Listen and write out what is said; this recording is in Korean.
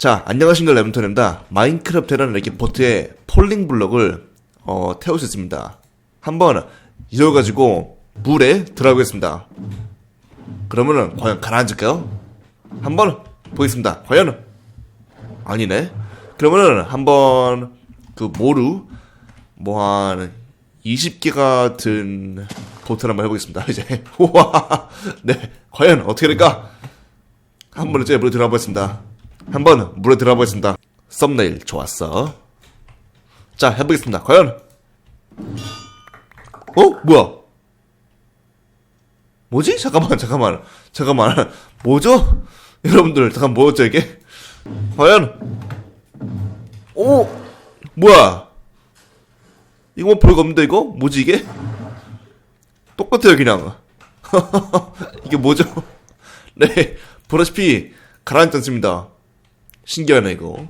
자, 안녕하십니까, 레몬턴입니다. 마인크래프트라는 이렇게 보트에 폴링 블럭을, 어, 태울 수 있습니다. 한번 이어가지고 물에 들어가겠습니다. 그러면은, 과연 가라앉을까요? 한번 보겠습니다. 과연? 아니네. 그러면은, 한번, 그, 모루, 뭐, 한, 20개가 든 보트를 한번 해보겠습니다. 이제. 우와. 네. 과연 어떻게 될까? 한번 이제 물에 들어가 보겠습니다. 한번 물에 들어가 보겠습니다. 썸네일 좋았어. 자, 해보겠습니다. 과연? 어? 뭐야? 뭐지? 잠깐만, 잠깐만, 잠깐만. 뭐죠? 여러분들, 잠깐 뭐였죠, 이게? 과연? 오! 뭐야? 이거 뭐 별거 없는데, 이거? 뭐지, 이게? 똑같아요, 그냥. 이게 뭐죠? 네, 보다시피 가라앉지 않습니다. 신기하네, 이거.